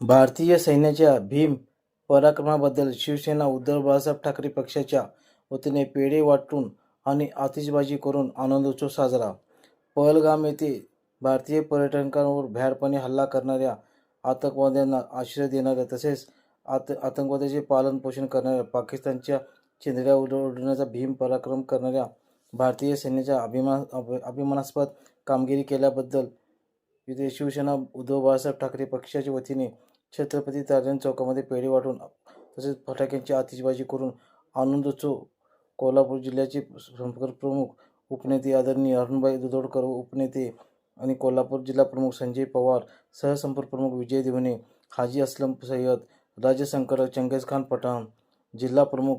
भारतीय सैन्याच्या भीम पराक्रमाबद्दल शिवसेना उद्धव बाळासाहेब ठाकरे पक्षाच्या वतीने पेढे वाटून आणि आतिषबाजी करून आनंदोत्सव साजरा. पहलगाम येथे भारतीय पर्यटकांवर भ्याडपणे हल्ला करणाऱ्या आतंकवाद्यांना आश्रय देणाऱ्या तसेच आत आतंकवाद्याचे पालन पोषण करणाऱ्या पाकिस्तानच्या चिंधड्या उड उडवण्याचा भीम पराक्रम करणाऱ्या भारतीय सैन्याच्या अभिमान अभिमानास्पद कामगिरी केल्याबद्दल तिथे शिवसेना उद्धव बाळासाहेब ठाकरे पक्षाच्या वतीने छत्रपती तारण चौकामध्ये पेढे वाटून तसेच फटाक्यांची आतिषबाजी करून आनंदोत्सव कोल्हापूर जिल्ह्याचे संपर्क प्रमुख उपनेते आदरणीय अरुणबाई दुधोडकर उपनेते आणि कोल्हापूर जिल्हा प्रमुख संजय पवार सहसंपर्क प्रमुख विजय देवणे हाजी असलम सय्यद राज्य संकलक चंगेज खान पठाण जिल्हा प्रमुख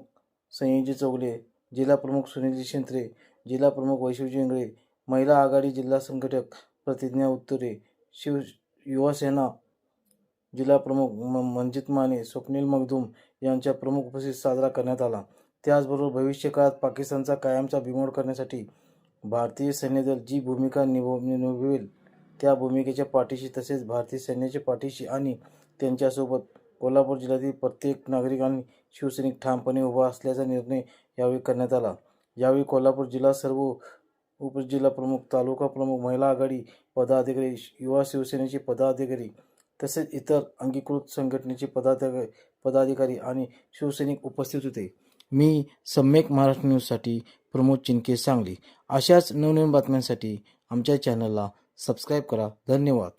संयोजी चौगले जिल्हा प्रमुख सुनील शिंत्रे जिल्हा प्रमुख वैशिवजी इंगळे महिला आघाडी जिल्हा संघटक प्रतिज्ञा उत्तरे. शिव युवासेना जिल्हा प्रमुख म मंजित माने स्वप्नील मखदूम यांच्या प्रमुख उपस्थित साजरा करण्यात आला. त्याचबरोबर भविष्यकाळात पाकिस्तानचा कायमचा बिमोड करण्यासाठी भारतीय सैन्यदल जी भूमिका निभव निभवेल त्या भूमिकेच्या पाठीशी तसेच भारतीय सैन्याच्या पाठीशी आणि त्यांच्यासोबत कोल्हापूर जिल्ह्यातील प्रत्येक नागरिक आणि शिवसैनिक ठामपणे उभा असल्याचा निर्णय यावेळी करण्यात आला. यावेळी कोल्हापूर जिल्हा सर्व उपजिल्हा प्रमुख तालुका प्रमुख महिला आघाडी पदाधिकारी युवा शिवसेनेचे पदाधिकारी तसेच इतर अंगीकृत संघटनेचे पदाधिकारी पदाधिकारी आणि शिवसैनिक उपस्थित होते. मी सम्यक महाराष्ट्र न्यूजसाठी प्रमोद चिनके सांगली. अशाच नवनवीन बातम्यांसाठी आमच्या चॅनलला सबस्क्राईब करा. धन्यवाद.